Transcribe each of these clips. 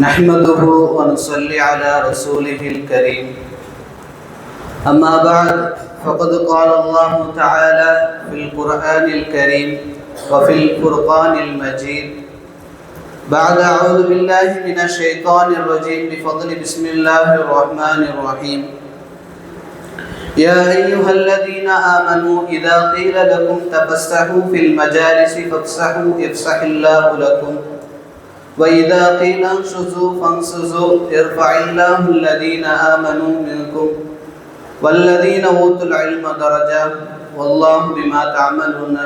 نحمده ونصلي على رسوله الكريم. أما بعد فقد قال الله تعالى في القرآن الكريم وفي الفرقان المجيد. بعد أعوذ بالله من الشيطان الرجيم بفضل بسم الله الرحمن الرحيم. يا أيها الذين آمنوا إذا قيل لكم تفسحوا في المجالس فافسحوا يفسح الله لكم. وإذا قيل انشزوا فانشزوا يرفع الله الذين آمنوا منكم والذين أوتوا العلم درجات والله بما تعملون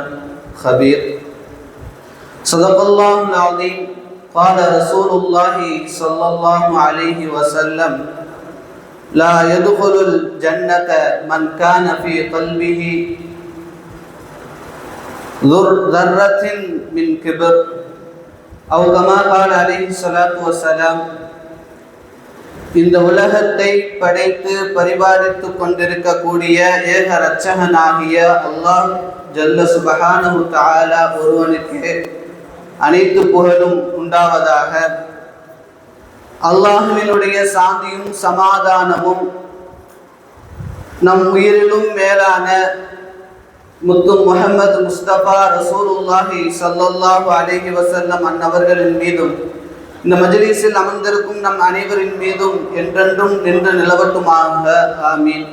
خبير. صدق الله العظيم. قال رسول الله صلى الله عليه وسلم لا يدخل الجنة من كان في قلبه ذرة من كبر அவ் கமா கால் அலிஹி வசலாம் இந்த உலகத்தை படைத்து பரிபாலித்து கொண்டிருக்கக்கூடிய ஏக இரட்சகனாகிய அல்லாஹ் ஜல்ல சுபஹானு தாலா ஒருவனுக்கு அனைத்து புகழும் உண்டாவதாக. அல்லாஹுவினுடைய சாந்தியும் சமாதானமும் நம் உயிரிலும் மேலான முத்து முகமது முஸ்தபா ரசூலுல்லாஹி சல்லாஹு அலேஹி வசல்லம் அன்னவர்களின் மீதும் இந்த மஜ்லிஸில் அமர்ந்திருக்கும் நம் அனைவரின் மீதும் என்றென்றும் நின்று நிலவட்டுமாக. ஆமீன்.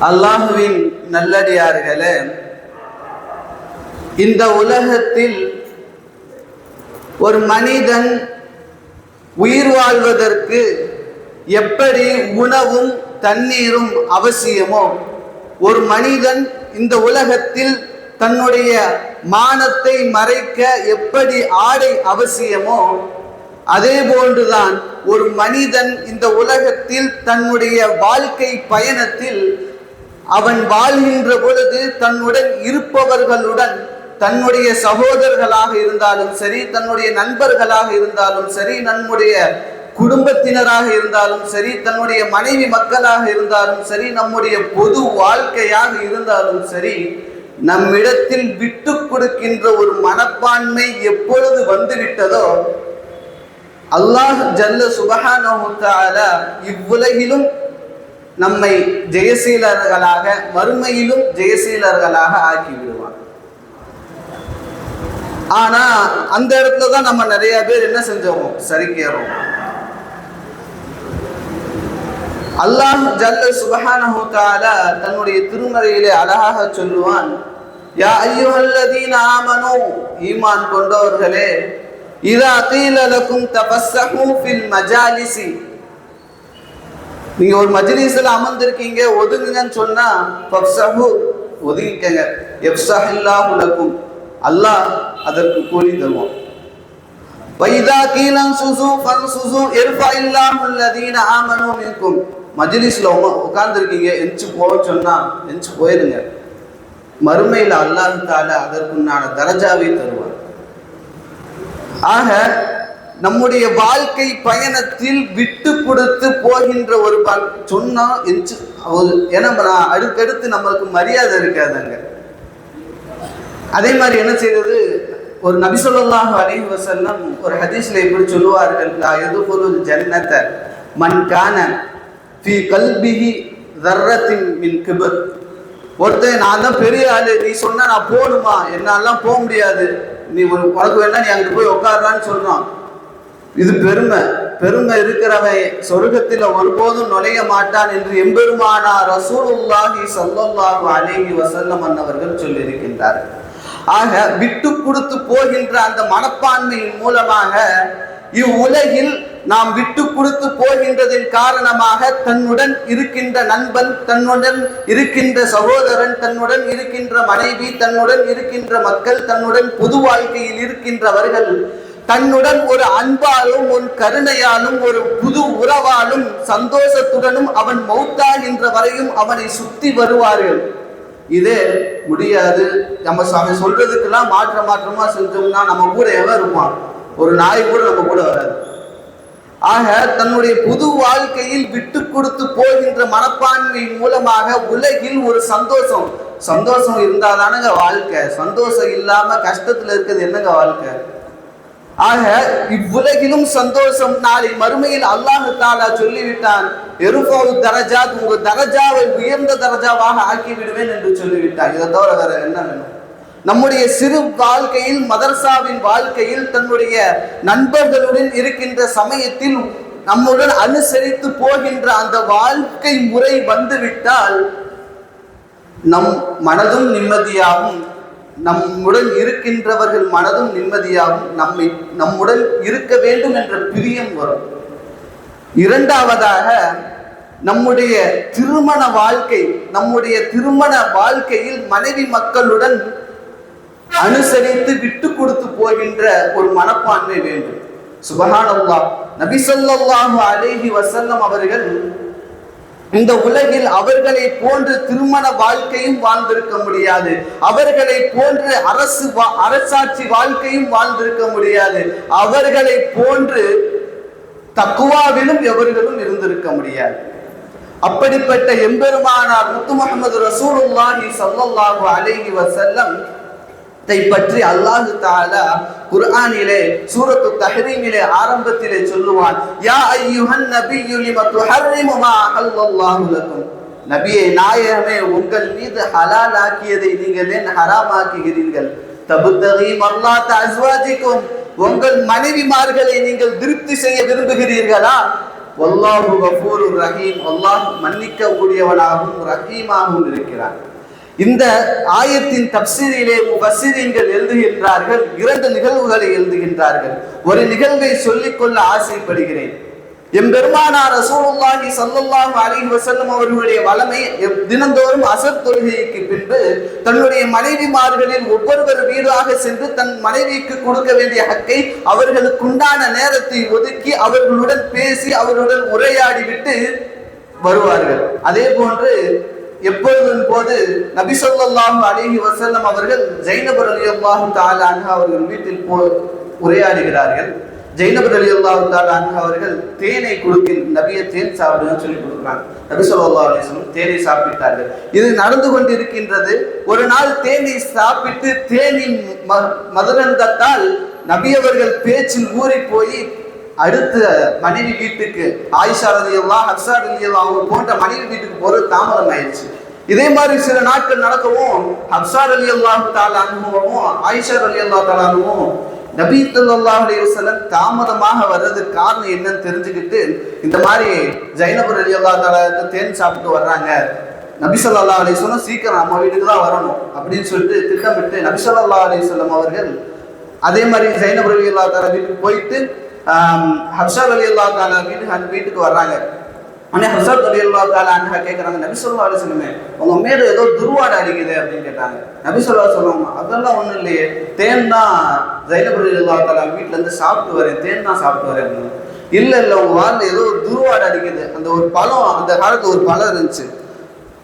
அல்லாஹுவின் நல்லடியார்களே இந்த உலகத்தில் ஒரு மனிதன் உயிர் வாழ்வதற்கு எப்படி உணவும் தண்ணீரும் அவசியமோ ஒரு மனிதன் இந்த உலகத்தில் தன்னுடைய மானத்தை மறைக்க எப்படி ஆடை அவசியமோ அதே போன்றுதான் ஒரு மனிதன் இந்த உலகத்தில் தன்னுடைய வாழ்க்கை பயணத்தில் அவன் வாழ்கின்ற பொழுது தன்னுடன் இருப்பவர்களுடன் தன்னுடைய சகோதரர்களாக இருந்தாலும் சரி தன்னுடைய நண்பர்களாக இருந்தாலும் சரி நம்முடைய குடும்பத்தினராக இருந்தாலும் சரி தன்னுடைய மனைவி மக்களாக இருந்தாலும் சரி நம்முடைய பொது வாழ்க்கையாக இருந்தாலும் சரி நம்மிடத்தில் விட்டு கொடுக்கின்ற ஒரு மனப்பான்மை எப்பொழுது வந்துவிட்டதோ அல்லாஹ் ஜல்ல சுபஹான இவ்வுலகிலும் நம்மை ஜெயசீலர்களாக மறுமையிலும் ஜெயசீலர்களாக ஆக்கிவிடுவார் ஆனா அந்த இடத்துல தான் நம்ம நிறைய பேர் என்ன செஞ்சோம்? சரிக்கேறோம் அல்லாஹ் ஜல்ல சுபஹானஹு தஆலா தன்னுடைய திருமறையிலே அழகாக சொல்லுவான் யா அய்யுஹல்லதீன ஆமனு. ஈமான் கொண்டவர்களே இதா கீல லக்கும் தபஸ்ஸஹு ஃபில் மஜாலிசி. நீங்க ஒரு மஜ்லிஸ்ல அமர்ந்திருக்கீங்க ஒதுங்குங்கன்னு சொன்னா ஃபப்ஸஹு ஒதுங்கிக்கங்க. யஃப்ஸஹில்லாஹு லக்கும் அல்லாஹ் அதற்கு கூலி தருவான். வைதா கீலன் சுசு ஃபன் சுசு எர்ஃபா இல்லாமல் லதீன ஆமனு மின்கும். மஜ்லிஸ்ல உட்காந்துருக்கீங்க எந்திச்சு போக சொன்னா எந்திச்சு போயிருங்க மறுமையில் அல்லாஹ் அதற்குண்டான தரஜாவை தருவார். ஆக நம்முடைய வாழ்க்கை பயணத்தில் விட்டு கொடுத்து போகின்ற ஒரு பண் சொன்னா எந்திச்சு ஏன்னா நான் அடுத்தடுத்து நம்மளுக்கு மரியாதை இருக்காதாங்க. அதே மாதிரி என்ன செய்யறது ஒரு நபி சொல்லாஹ் அலைஹி வசல்லம் ஒரு ஹதீஸ்ல எப்படி சொல்லுவார்கள் ஒரு ஜன்னத்தை மண்கான ஃபி கல்பிஹி தர்ரத்தின் மின் கிபர் ஒருத்தன் நான் தான் பெரிய ஆளு நீ சொன்ன நான் போகணுமா? என்னாலாம் போக முடியாது. நீ ஒரு உனக்கு வேணா நீ அங்கிட்டு போய் உட்காடுறான்னு சொல்றான். இது பெருமை. பெருமை இருக்கிறவன் சொர்க்கத்தில் ஒருபோதும் நுழைய மாட்டான் என்று எம்பெருமானா ரசூலுல்லாஹி சல்லாஹு அலேஹி வசல்லம் அன்னவர்கள் சொல்லியிருக்கின்றார்கள் ஆக விட்டு கொடுத்து போகின்ற அந்த மனப்பான்மையின் மூலமாக இவ்வுலகில் நாம் விட்டு கொடுத்து போகின்றதின் காரணமாக தன்னுடன் இருக்கின்ற நண்பன் தன்னுடன் இருக்கின்ற சகோதரன் தன்னுடன் இருக்கின்ற மனைவி தன்னுடன் இருக்கின்ற மக்கள் தன்னுடன் பொது வாழ்க்கையில் இருக்கின்றவர்கள் தன்னுடன் ஒரு அன்பாலும் ஒரு கருணையாலும் ஒரு புது உறவாலும் சந்தோஷத்துடனும் அவன் மௌத்தாகின்ற வரையும் அவனை சுத்தி வருவார்கள். இதே முடியாது. நம்ம சாமி சொல்றதுக்கெல்லாம் மாற்ற மாற்றமா செஞ்சோம்னா நம்ம கூட எவன் இருப்பான்? ஒரு நாய் கூட நம்ம கூட வராது. ஆக தன்னுடைய புது வாழ்க்கையில் விட்டு கொடுத்து போகின்ற மனப்பான்மை மூலமாக உலகில் ஒரு சந்தோஷம். சந்தோஷம் இருந்தாதானங்க வாழ்க்கை. சந்தோஷம் இல்லாம கஷ்டத்துல இருக்கிறது என்னங்க வாழ்க்கை? ஆக இவ்வுலகிலும் சந்தோஷம். நாளை மறுமையில் அல்லாஹு தாலா சொல்லிவிட்டான் எருபாவு தரஜா உங்க தரஜாவை உயர்ந்த தரஜாவாக ஆக்கிவிடுவேன் என்று சொல்லிவிட்டான் இதை தவிர வேற என்ன வேணும்? நம்முடைய சிறு வாழ்க்கையில் மதர்சாவின் வாழ்க்கையில் தன்னுடைய நண்பர்களுடன் இருக்கின்ற சமயத்தில் நம்முடன் அனுசரித்து போகின்ற அந்த வாழ்க்கை முறை வந்துவிட்டால் நம் மனதும் நிம்மதியாகும். நம்முடன் இருக்கின்றவர்கள் மனதும் நிம்மதியாகும். நம்மை நம்முடன் இருக்க வேண்டும் என்ற பிரியம் வரும். இரண்டாவதாக நம்முடைய திருமண வாழ்க்கை நம்முடைய திருமண வாழ்க்கையில் மனைவி மக்களுடன் அனுசரித்து விட்டு கொடுத்து போகின்ற ஒரு மனப்பான்மை வேண்டும். சுபஹானல்லாஹ். நபி ஸல்லல்லாஹு அலேஹி வசல்லம் அவர்கள் இந்த உலகில் அவர்களை போன்று திருமண வாழ்க்கையும் வாழ்ந்திருக்க முடியாது. அவர்களை போன்று அரசு வா- அரசாட்சி வாழ்க்கையும் வாழ்ந்திருக்க முடியாது. அவர்களை போன்று தக்குவாவிலும் எவர்களும் இருந்திருக்க முடியாது. அப்படிப்பட்ட எம்பெருமானார் முத்து முகமது ரசூலுல்லாஹி ஸல்லல்லாஹு அலைஹி வசல்லம் பற்றி அல்லாஹு தாலா குர்ஆனிலே சூரத்து தஹ்ரீமிலே ஆரம்பத்திலே சொல்லுவான் யா அய்யுஹன் நபியு லிம துஹர்ரிமு மா அஹல்லல்லாஹு லக்கும். நபியே நாயகமே உங்கள் மீது ஹலால் ஆக்கியதை நீங்கள் ஏன் ஹராமாக்குகிறீர்கள் தபுத்தகி மல்லாத்த அஸ்வாஜிக்கும். உங்கள் மனைவிமார்களை நீங்கள் திருப்தி செய்ய விரும்புகிறீர்களா? வல்லாஹு கஃபூருர் ரஹீம். அல்லாஹ் மன்னிக்க கூடியவனாகவும் ரஹீமாகவும் இருக்கிறான். இந்த ஆயத்தின் தப்சீரிலே வசீரியங்கள் எழுதுகின்றார்கள் இரண்டு நிகழ்வுகளை எழுதுகின்றார்கள். ஒரு நிகழ்வை சொல்லிக்கொள்ள ஆசைப்படுகிறேன். எம்பெருமானார் ரசூலுல்லாஹி ஸல்லல்லாஹு அலைஹி வஸல்லம் அவர்களுடைய வளமை தினந்தோறும் அசர் தொழுகைக்கு பின்பு தன்னுடைய மனைவிமார்களில் ஒவ்வொருவர் வீடாக சென்று தன் மனைவிக்கு கொடுக்க வேண்டிய ஹக்கை அவர்களுக்குண்டான நேரத்தை ஒதுக்கி அவர்களுடன் பேசி அவர்களுடன் உரையாடிவிட்டு வருவார்கள். அதே போன்று எப்பொழுதும் போது நபி அழகி வசல்லம் அவர்கள் ஜெயினபர் அலி அல்லாஹு அன்ஹா அவர்கள் வீட்டில் போ உரையாடுகிறார்கள். ஜெயினபர் அலி அல்லாஹு அன்ஹா அவர்கள் தேனை கொடுக்கில் நபிய தேன் சாப்பிடுன்னு சொல்லி கொடுக்குறாங்க நபி ஸல்லல்லாஹு அலைஹி தேனை சாப்பிட்டார்கள். இது நடந்து கொண்டிருக்கின்றது. ஒரு நாள் தேனை சாப்பிட்டு தேனின் ம- மதுரந்தத்தால் நபியவர்கள் பேச்சில் ஊறி போய் அடுத்த மனைவி வீட்டுக்கு ஆயிஷா ரலியல்லாஹு ஹப்சா ரலியல்லாஹு அவங்க போன்ற மனைவி வீட்டுக்கு போகிறது தாமதம் ஆயிடுச்சு. இதே மாதிரி சில நாட்கள் நடக்கவும் ஹப்சா ரலியல்லாஹு தால அனுபவமும் ஆயிஷார் அலி அல்லா தால அனுபவம் ஸல்லல்லாஹு அலைஹி வஸல்லம் தாமதமாக வர்றதுக்கு காரணம் என்னன்னு தெரிஞ்சுக்கிட்டு இந்த மாதிரி ஜைனபுர் அலி அல்லா தால தேன் சாப்பிட்டு வர்றாங்க. நபி ஸல்லல்லாஹு அலைஹி சீக்கிரம் நம்ம வீட்டுக்கு தான் வரணும் அப்படின்னு சொல்லிட்டு திட்டமிட்டு நபி ஸல்லல்லாஹு அலைஹி வஸல்லம் அவர்கள் அதே மாதிரி ஜைனப் அலி அல்லா தால வீட்டுக்கு போயிட்டு ஹர்ஷா அலி அல்லா தாலா வீட்டுக்கு அந்த வீட்டுக்கு வர்றாங்க. உடனே ஹர்ஷா அலி அல்லா தாலா அன்ஹா கேட்குறாங்க நபி சொல்லா அலி சொல்லுமே உங்க மேல ஏதோ துருவாடை அடிக்குது அப்படின்னு கேட்டாங்க. நபி சொல்லா சொல்லுவாங்க அதெல்லாம் ஒண்ணும் இல்லையே தேன் தான் ஜைனப் அலி அல்லா தாலா வீட்டுல இருந்து சாப்பிட்டு வரேன் தேன் தான் சாப்பிட்டு வரேன். அப்படின்னு. இல்ல இல்ல உங்க வாரில் ஏதோ ஒரு துருவாடை அடிக்குது. அந்த ஒரு பழம் அந்த காலத்துல ஒரு பழம் இருந்துச்சு.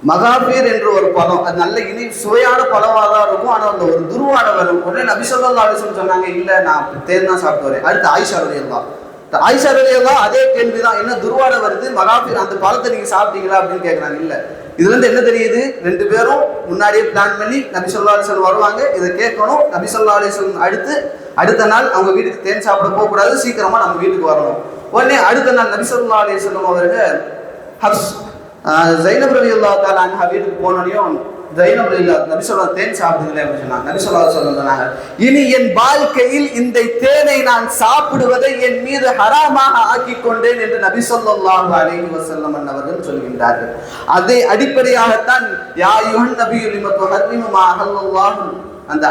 மகாபீர் என்று ஒரு பழம் அது நல்ல இனி சுவையான பழமாக தான் இருக்கும். ஆனால் அந்த ஒரு துருவாடை வரும். உடனே நபி சொல்லா அலிசன் சொன்னாங்க இல்லை நான் தேன் தான் சாப்பிட்டு வரேன். அடுத்து ஆயிஷா ரலியல்லா ஆயிஷா ரலியல்லா அதே கேள்வி தான். என்ன துருவாடை வருது மகாபீர் அந்த பழத்தை நீங்க சாப்பிட்டீங்களா அப்படின்னு கேட்குறாங்க இல்லை. இதுல இருந்து என்ன தெரியுது? ரெண்டு பேரும் முன்னாடியே பிளான் பண்ணி நபி சொல்லா அலிசன் வருவாங்க. இதை கேட்கணும். நபி சொல்லா அலிசன் அடுத்து அடுத்த நாள் அவங்க வீட்டுக்கு தேன் சாப்பிட போகக்கூடாது. சீக்கிரமா நம்ம வீட்டுக்கு வரணும். உடனே அடுத்த நாள் நபி சொல்லா அலிசல்லம் அவர்கள் ஹப்ஸ் ஜைனப் ரலி அல்லா தாலா அன்ஹா வீட்டுக்கு போனோடையும் ஜைனப் ரலி நபி சொல்லா தேன் சாப்பிடுங்களே அப்படின்னு சொன்னாங்க. நபி சொல்லா சொல்ல சொன்னாங்க. இனி என் வாழ்க்கையில் இந்த தேனை நான் சாப்பிடுவதை என் மீது ஹராமாக ஆக்கி கொண்டேன் என்று நபி சொல்லாஹு அலைஹி வசல்லம் அவர்கள் சொல்கின்றார்கள். அதை அடிப்படையாகத்தான் யா யுஹன் நபியு லிம துஹர்ரிமு அந்த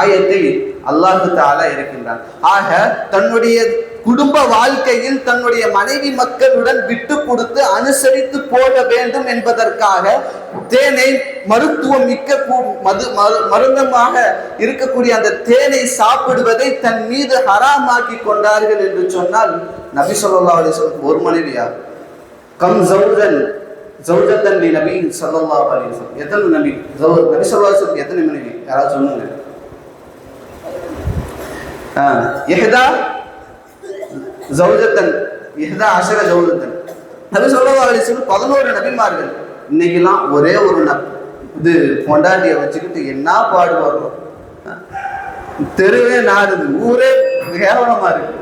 ஆயத்தை அல்லாஹு தாலா இருக்கின்றான் ஆக தன்னுடைய குடும்ப வாழ்க்கையில் தன்னுடைய மனைவி மக்களுடன் விட்டு கொடுத்து அனுசரித்து போக வேண்டும் என்பதற்காக தேனை மருத்துவம் மிக்க கூ- மது மரு- மருந்தமாக இருக்கக்கூடிய அந்த தேனை சாப்பிடுவதை தன் மீது ஹராமாக்கி கொண்டார்கள் என்று சொன்னால் நபி சொல்லா அலி வஸல்லம் ஒரு மனைவியா கம் ஜவுதன் ஜவுஜத்தன் லி நபி சொல்லா அலி வஸல்லம். எத்தனை நபி? நபி சொல்லா அலைஹி எத்தனை மனைவி? யாராவது சொல்லுங்க. ஆ ஜௌஜத்தன். இதுதான் அஷர ஜௌஜத்தன். நபி சொல்லவா அலைஹி வஸல்லம் 11 நபிமார்கள். இன்னைக்கெல்லாம் ஒரே ஒரு நப். இது பொண்டாட்டியை வச்சுக்கிட்டு என்ன பாடுபடுறோம் தெருவே நாடுது. ஊரே கேவலமா இருக்கு.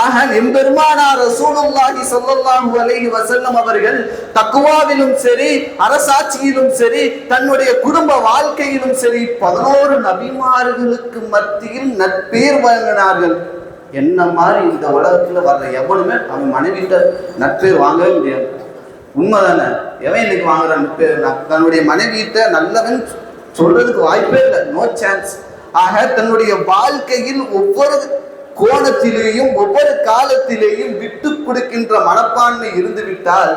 ஆக எம்பெருமானார் ரசூலுல்லாஹி ஸல்லல்லாஹு அலைஹி வஸல்லம் அவர்கள் தக்குவாவிலும் சரி அரசாட்சியிலும் சரி தன்னுடைய குடும்ப வாழ்க்கையிலும் சரி பதினோரு நபிமார்களுக்கு மத்தியில் நட்பேர் வழங்கினார்கள். என்ன மாதிரி இந்த உலகத்தில் வர்ற எவனுமே அவன் மனைவிட்ட நட்பேர் வாங்கவே முடியாது. உண்மை தானே எவன் இன்னைக்கு வாங்குறான் நட்பேர் நான் தன்னுடைய மனைவிட்ட நல்லவன் சொல்றதுக்கு வாய்ப்பே இல்லை. நோ சான்ஸ் ஆக தன்னுடைய வாழ்க்கையில் ஒவ்வொரு கோணத்திலேயும் ஒவ்வொரு காலத்திலேயும் விட்டு கொடுக்கின்ற மனப்பான்மை இருந்துவிட்டால்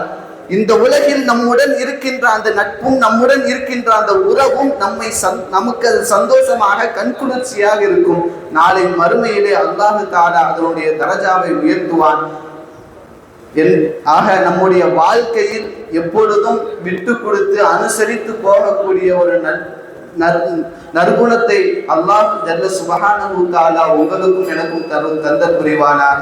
இந்த உலகில் நம்முடன் இருக்கின்ற அந்த நட்பும் நம்முடன் இருக்கின்ற அந்த உறவும் நம்மை சந் நமக்கு அது சந்தோஷமாக கண்குளிர்ச்சியாக இருக்கும். நாளை மறுமையிலே அல்லாஹு தாலா அதனுடைய தரஜாவை உயர்த்துவான். என் ஆக நம்முடைய வாழ்க்கையில் எப்பொழுதும் விட்டு கொடுத்து அனுசரித்து போகக்கூடிய ஒரு நட் நற்குணத்தை அல்லாஹ் ஜல்ல சுபகானு தாலா உங்களுக்கும் எனக்கும் தரும் தந்த புரிவானாக